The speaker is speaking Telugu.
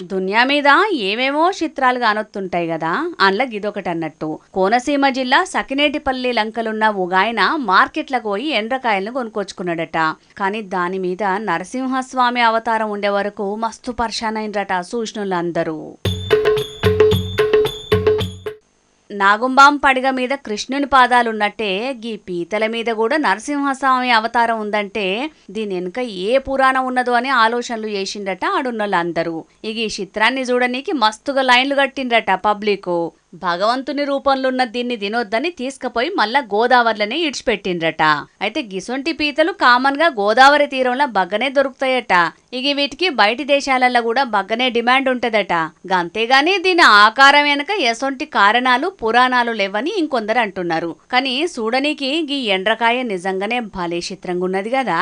దునియా మీద ఏమేమో చిత్రాలు కానొత్తుంటాయి కదా అందులో గిదొకటి అన్నట్టు కోనసీమ జిల్లా సకినేటిపల్లి లంకలున్న ఉగాయన మార్కెట్లకు పోయి ఎండ్రకాయలను కొనుక్కొచ్చుకున్నాడట. కానీ దాని మీద నరసింహస్వామి అవతారం ఉండే వరకు మస్తు పర్షానైనరట సూచనలు నాగుంబాం పడిగ మీద కృష్ణుని పాదాలున్నట్టే గీ పీతల మీద కూడా నరసింహస్వామి అవతారం ఉందంటే దీని వెనుక ఏ పురాణం ఉన్నదో అని ఆలోచనలు చేసిండట ఆడున్నోళ్ళందరూ. ఇక ఈ చిత్రాన్ని చూడనీకి మస్తుగా లైన్లు కట్టిండ్రట పబ్లిక్. భగవంతుని రూపంలో ఉన్న దీన్ని తినొద్దని తీసుకుపోయి మళ్ళా గోదావరిలోనే ఇడిచిపెట్టిండ్రట. అయితే గిసొంటి పీతలు కామన్గా గోదావరి తీరంలో బగ్గనే దొరుకుతాయట. ఇక వీటికి బయటి దేశాలలో కూడా బగ్గనే డిమాండ్ ఉంటదట. అంతేగాని దీని ఆకారం వెనక ఎసొంటి కారణాలు పురాణాలు లేవని ఇంకొందరు అంటున్నారు. కానీ చూడనీకి గీ ఎండ్రకాయ నిజంగానే భలే చిత్రంగా ఉన్నది కదా.